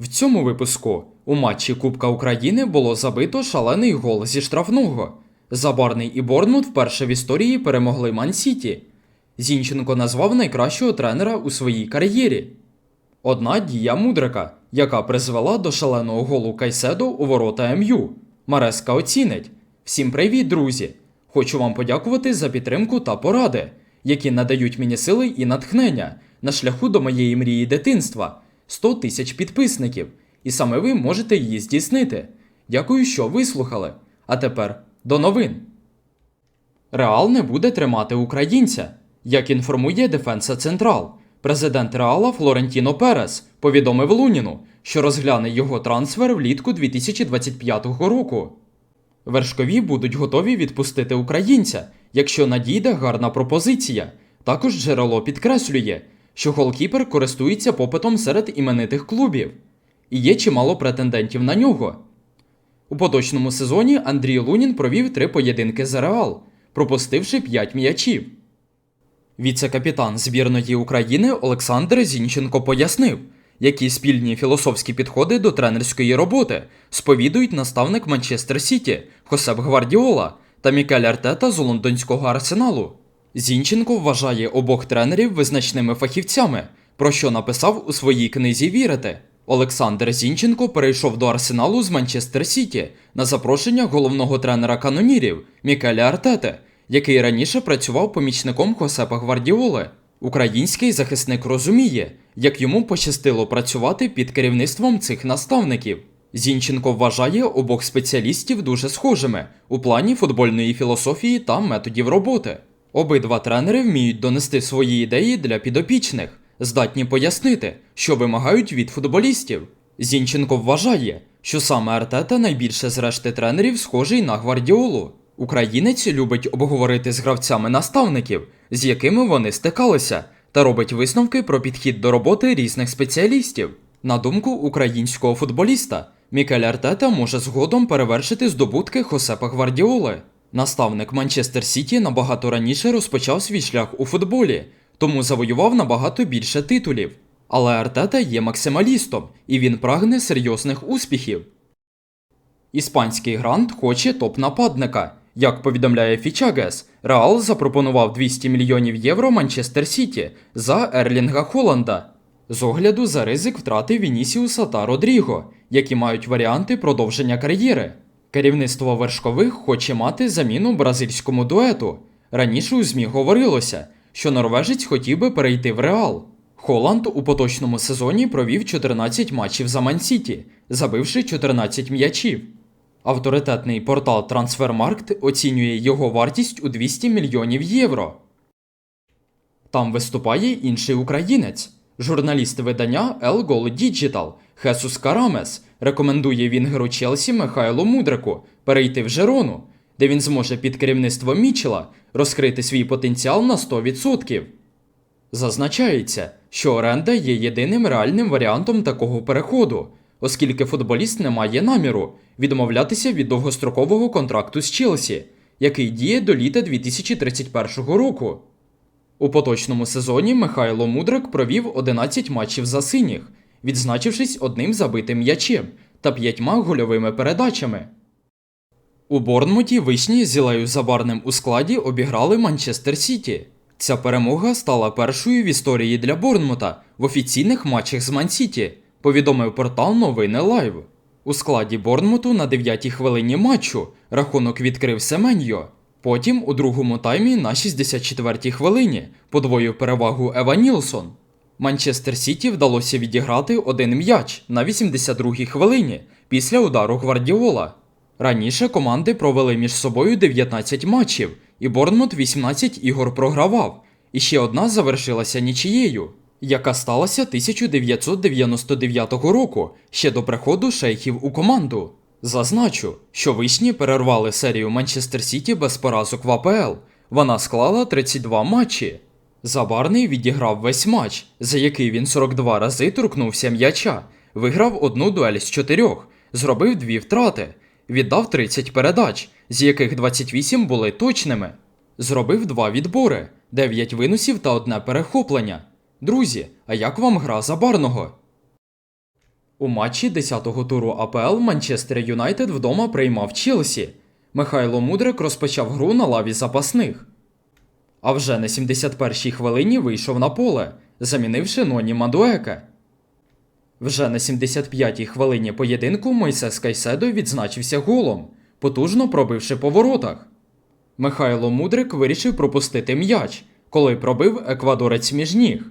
В цьому випуску у матчі Кубка України було забито шалений гол зі штрафного. Забарний і Борнмут вперше в історії перемогли Ман-Сіті. Зінченко назвав найкращого тренера у своїй кар'єрі. Одна дія мудрика, яка призвела до шаленого голу Кайседо у ворота МЮ. Мареска оцінить. Всім привіт, друзі! Хочу вам подякувати за підтримку та поради, які надають мені сили і натхнення на шляху до моєї мрії дитинства 100 тисяч підписників. І саме ви можете її здійснити. Дякую, що вислухали. А тепер до новин. Реал не буде тримати українця. Як інформує Дефенса Централ, президент Реала Флорентіно Перес повідомив Луніну, що розгляне його трансфер влітку 2025 року. Вершкові будуть готові відпустити українця, якщо надійде гарна пропозиція. Також джерело підкреслює, що голкіпер користується попитом серед іменитих клубів, і є чимало претендентів на нього. У поточному сезоні Андрій Лунін провів три поєдинки за Реал, пропустивши 5 м'ячів. Віце-капітан збірної України Олександр Зінченко пояснив, які спільні філософські підходи до тренерської роботи сповідують наставник Манчестер Сіті Хосеп Гвардіола та Мікель Артета з лондонського арсеналу. Зінченко вважає обох тренерів визначними фахівцями, про що написав у своїй книзі Вірити. Олександр Зінченко перейшов до арсеналу з Манчестер Сіті на запрошення головного тренера канонірів Мікеля Артети, який раніше працював помічником Хосепа Гвардіоли. Український захисник розуміє, як йому пощастило працювати під керівництвом цих наставників. Зінченко вважає обох спеціалістів дуже схожими у плані футбольної філософії та методів роботи. Обидва тренери вміють донести свої ідеї для підопічних, здатні пояснити, що вимагають від футболістів. Зінченко вважає, що саме Артета найбільше з решти тренерів схожий на гвардіолу. Українець любить обговорити з гравцями наставників, з якими вони стикалися, та робить висновки про підхід до роботи різних спеціалістів. На думку українського футболіста, Мікель Артета може згодом перевершити здобутки Хосепа Гвардіоли. Наставник Манчестер Сіті набагато раніше розпочав свій шлях у футболі, тому завоював набагато більше титулів. Але Артета є максималістом, і він прагне серйозних успіхів. Іспанський грант хоче топ-нападника. Як повідомляє Фічагес, Реал запропонував 200 мільйонів євро Манчестер Сіті за Ерлінга Холланда з огляду за ризик втрати Вінісіуса та Родріго, які мають варіанти продовження кар'єри. Керівництво вершкових хоче мати заміну бразильському дуету. Раніше у ЗМІ говорилося, що норвежець хотів би перейти в Реал. Холланд у поточному сезоні провів 14 матчів за Мансіті, забивши 14 м'ячів. Авторитетний портал Transfermarkt оцінює його вартість у 200 мільйонів євро. Там виступає інший українець. Журналіст видання El Gol Digital Хесус Карамес рекомендує Вінгеру Челсі Михайлу Мудрику перейти в Жерону, де він зможе під керівництвом Мічела розкрити свій потенціал на 100%. Зазначається, що оренда є єдиним реальним варіантом такого переходу, оскільки футболіст не має наміру відмовлятися від довгострокового контракту з Челсі, який діє до літа 2031 року. У поточному сезоні Михайло Мудрик провів 11 матчів за синіх, відзначившись одним забитим м'ячем та п'ятьма гольовими передачами. У Борнмуті вишні з Ілею Забарним у складі обіграли Манчестер Сіті. Ця перемога стала першою в історії для Борнмута в офіційних матчах з Мансіті, повідомив портал Новини Лайв. У складі Борнмуту на 9-й хвилині матчу рахунок відкрив Семеньо. Потім у другому таймі на 64-й хвилині подвоїв перевагу Ева Нілсон. Манчестер Сіті вдалося відіграти один м'яч на 82-й хвилині після удару Гвардіола. Раніше команди провели між собою 19 матчів, і Борнмут 18 ігор програвав, і ще одна завершилася нічією, яка сталася 1999 року ще до приходу шейхів у команду. Зазначу, що вишні перервали серію Манчестер Сіті без поразок в АПЛ. Вона склала 32 матчі. Забарний відіграв весь матч, за який він 42 рази торкнувся м'яча, виграв одну дуель з чотирьох, зробив дві втрати, віддав 30 передач, з яких 28 були точними. Зробив два відбори, 9 виносів та одне перехоплення. Друзі, а як вам гра забарного? У матчі 10-го туру АПЛ Манчестер Юнайтед вдома приймав Челсі. Михайло Мудрик розпочав гру на лаві запасних. А вже на 71-й хвилині вийшов на поле, замінивши Ноні Мадуека. Вже на 75-й хвилині поєдинку Мойсес Кайседо відзначився голом, потужно пробивши по воротах. Михайло Мудрик вирішив пропустити м'яч, коли пробив еквадорець між ніг.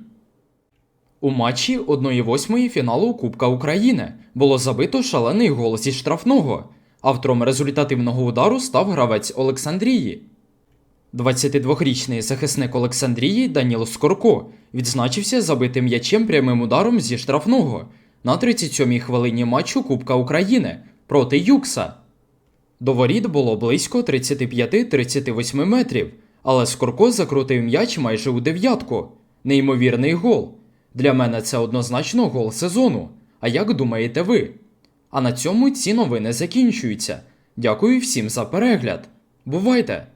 У матчі 1-8 фіналу Кубка України було забито шалений гол зі штрафного. Автором результативного удару став гравець Олександрії. 22-річний захисник Олександрії Даніло Скорко відзначився забитим м'ячем прямим ударом зі штрафного на 37-й хвилині матчу Кубка України проти Юкса. До воріт було близько 35-38 метрів, але Скорко закрутив м'яч майже у дев'ятку. Неймовірний гол. Для мене це однозначно гол сезону. А як думаєте ви? А на цьому ці новини закінчуються. Дякую всім за перегляд. Бувайте!